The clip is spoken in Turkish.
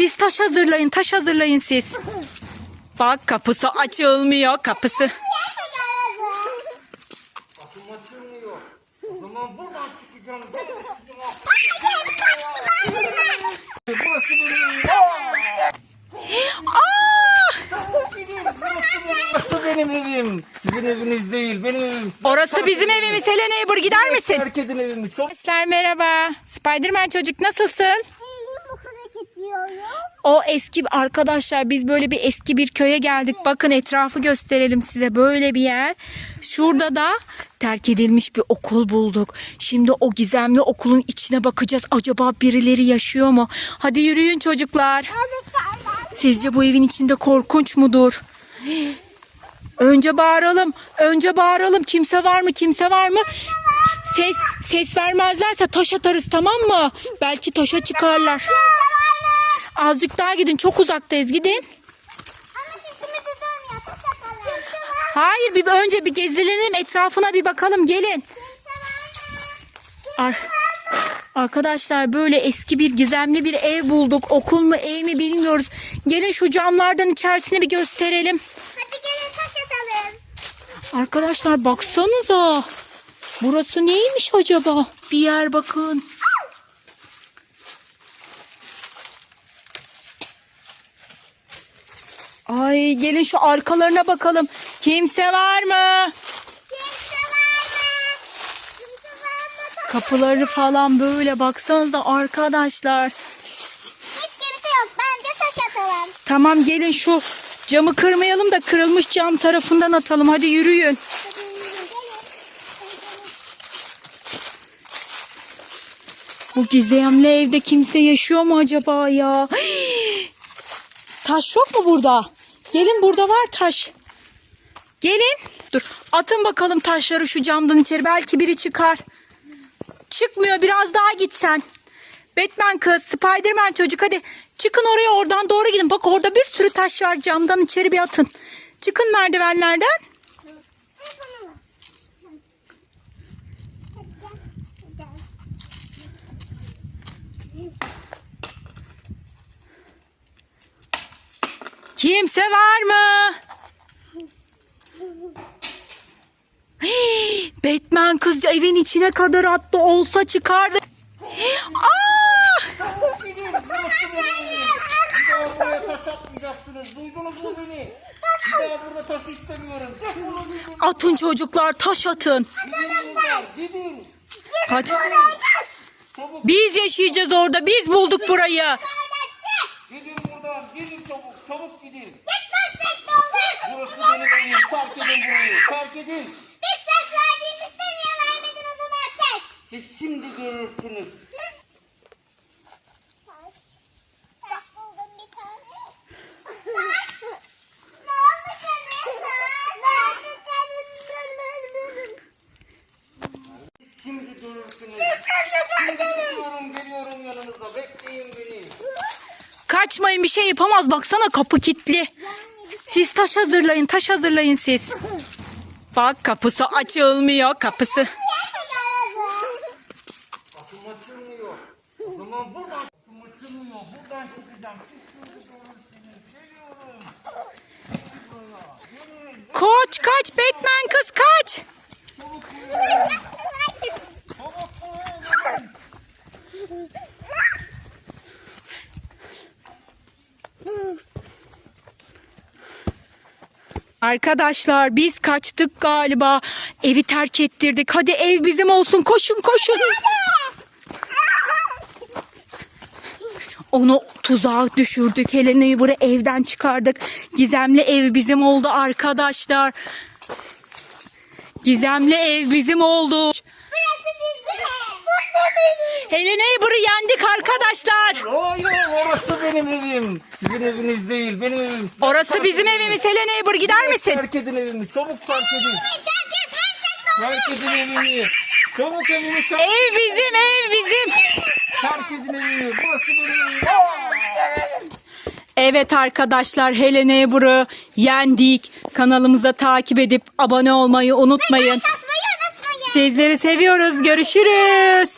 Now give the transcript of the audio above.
Siz taş hazırlayın, taş hazırlayın siz. Bak kapısı açılmıyor, kapısı. Kapım açılmıyor. O zaman buradan çıkacağım. Ben de sizin Burası benim evim. Aa! Burası benim. Evim. Sizin eviniz değil. Benim evim. Orası bizim evimiz. Helena Neighbor gider misin? Terk edin evimi. Çok Arkadaşlar merhaba. Spiderman çocuk nasılsın? O eski arkadaşlar biz böyle bir eski bir köye geldik. Bakın etrafı gösterelim size. Böyle bir yer. Şurada da terk edilmiş bir okul bulduk. Şimdi o gizemli okulun içine bakacağız. Acaba birileri yaşıyor mu? Hadi yürüyün çocuklar. Sizce bu evin içinde korkunç mudur? Önce bağıralım. Önce bağıralım. Kimse var mı? Kimse var mı? Ses ses vermezlerse taş atarız tamam mı? Belki taşa çıkarlar. Azıcık daha gidin. Çok uzaktayız. Gidin. Hayır bir önce bir gezilelim. Etrafına bir bakalım. Gelin. Ar- Arkadaşlar böyle eski bir gizemli bir ev bulduk. Okul mu ev mi bilmiyoruz. Gelin şu camlardan içerisini bir gösterelim. Hadi gelin taş atalım. Arkadaşlar baksanıza. Burası neymiş acaba? Bir yer bakın. Ay gelin şu arkalarına bakalım. Kimse var mı? Kimse var mı? Kimse var mı? Kapıları falan böyle baksanıza arkadaşlar. Hiç kimse yok. Bence taş atalım. Tamam gelin şu camı kırmayalım da kırılmış cam tarafından atalım. Hadi yürüyün. Bu gizemli evde kimse yaşıyor mu acaba ya? Taş yok mu burada? Gelin burada var taş. Gelin. Dur atın bakalım taşları şu camdan içeri. Belki biri çıkar. Çıkmıyor biraz daha gitsen. Batman kız, Spiderman çocuk hadi çıkın oraya oradan doğru gidin. Bak orada bir sürü taş var camdan içeri bir atın. Çıkın merdivenlerden. Hep bana bak. Hadi gel. Hadi gel. Kimse var mı? Hii, Batman kız evin içine kadar attı olsa çıkardı. Aa! Atın çocuklar taş atın. Hadi. Biz yaşayacağız orada. Biz bulduk burayı. Çabuk. Gidin. Gitmezsek ne olur? Burası benim evim. Terk edin burayı. Terk edin. Biz taş verdiğimizde niye vermedin o zaman ses? Siz şimdi gelirsiniz. Taş. Taş buldum bir tane. Taş. Ne oldu canım? Ne oldu canım? Siz şimdi görürsünüz. Taşı Şimdi Kaçmayın bir şey yapamaz. Baksana kapı kilitli. Siz taş hazırlayın. Taş hazırlayın siz. Bak kapısı açılmıyor. Kapısı. Koç kaç Batman kız kaç. Çabuk buraya. Çabuk buraya gelin. Arkadaşlar biz kaçtık galiba. Evi terk ettirdik. Hadi ev bizim olsun. Koşun koşun. Onu tuzağa düşürdük. Helena'yı buraya evden çıkardık. Gizemli ev bizim oldu arkadaşlar. Gizemli ev bizim oldu. Burası bizim. Helena'yı buraya yendik arkadaşlar. Hayır orası benim evim. Sizin eviniz değil benim evim. Orası bizim evimiz. Helena'yı buraya gider misin? Terk edin evimi. Çabuk terk edin. Terk edin evimi. Çabuk evimi terk, Ev bizim ev bizim. terk edin evimi. Burası benim evim. Evet arkadaşlar Helena Ebru'yu yendik. Kanalımıza takip edip abone olmayı unutmayın. Atmayı unutmayın. Sizleri seviyoruz. Görüşürüz.